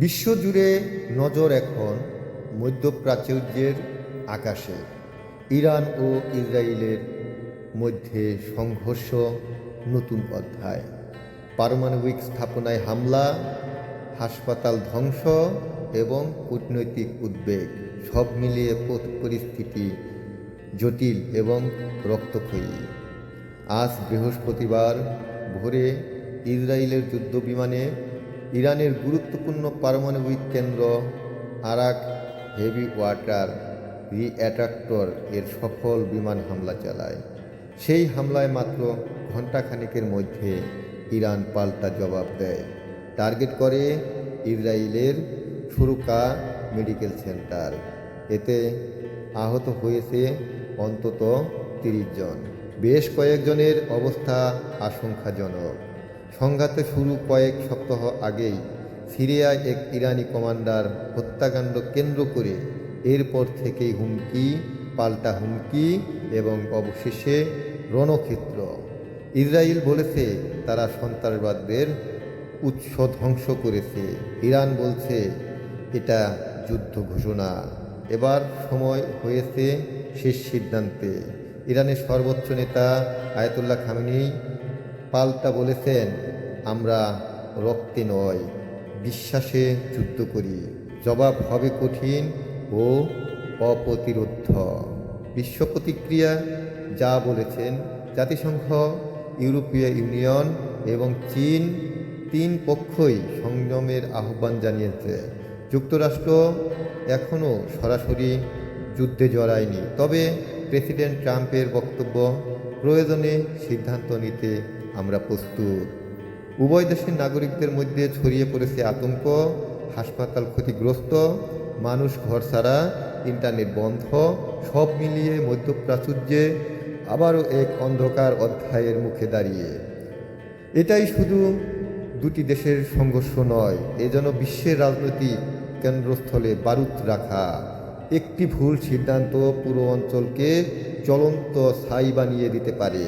বিশ্বজুড়ে নজর এখন মধ্যপ্রাচ্যের আকাশে। ইরান ও ইসরায়েলের মধ্যে সংঘর্ষ, নতুন অধ্যায়। পারমাণবিক স্থাপনায় হামলা, হাসপাতাল ধ্বংস এবং কূটনৈতিক উদ্বেগ, সব মিলিয়ে পরিস্থিতি জটিল এবং রক্তক্ষয়ী। আজ বৃহস্পতিবার ভোরে ইসরায়েলের যুদ্ধ বিমানে ইরানের গুরুত্বপূর্ণ পারমাণবিক কেন্দ্র আরাক হেভি ওয়াটার রিঅ্যাট্রাক্টর এর সফল বিমান হামলা চালায়। সেই হামলায় মাত্র ঘণ্টাখানেকের মধ্যে ইরান পাল্টা জবাব দেয়। টার্গেট করে ইসরায়েলের সুরুকা মেডিকেল সেন্টার। এতে আহত হয়েছে অন্তত তিরিশ জন। বেশ কয়েকজনের অবস্থা আশঙ্কাজনক। সংঘাতে শুরু কয়েক সপ্তাহ আগেই সিরিয়ায় এক ইরানি কমান্ডার হত্যাকাণ্ড কেন্দ্র করে এরপর থেকেই হুমকি, পাল্টা হুমকি এবং অবশেষে রণক্ষেত্র। ইসরায়েল বলেছে তারা সন্ত্রাসবাদদের উৎস ধ্বংস করেছে। ইরান বলছে এটা যুদ্ধ ঘোষণা। এবার সময় হয়েছে শেষ সিদ্ধান্তে। ইরানের সর্বোচ্চ নেতা আয়াতুল্লাহ খামেনি পাল্টা বলেছেন, আমরা রক্তে নয়, বিশ্বাসে যুদ্ধ করি। জবাব হবে কঠিন ও অপ্রতিরোধ বিশ্ব প্রতিক্রিয়া যা বলেছেন, জাতিসংঘ, ইউরোপীয় ইউনিয়ন এবং চীন তিন পক্ষই সংযমের আহ্বান জানিয়েছে। যুক্তরাষ্ট্র এখনও সরাসরি যুদ্ধে জড়ায়নি। তবে প্রেসিডেন্ট ট্রাম্পের বক্তব্য প্রয়োজনে সিদ্ধান্ত নিতে আমরা প্রস্তুত। উভয় দেশের নাগরিকদের মধ্যে ছড়িয়ে পড়েছে আতঙ্ক, হাসপাতাল ক্ষতিগ্রস্ত, মানুষ ঘর ছাড়া, ইন্টারনেট বন্ধ, সব মিলিয়ে মধ্যপ্রাচুর্যে আবারও এক অন্ধকার অধ্যায়ের মুখে দাঁড়িয়ে। এটাই শুধু দুটি দেশের সংঘর্ষ নয়, এ যেন বিশ্বের রাজনৈতিক কেন্দ্রস্থলে বারুদ রাখা। একটি ভুল সিদ্ধান্ত পুরো অঞ্চলকে চলন্ত ছাই বানিয়ে দিতে পারে।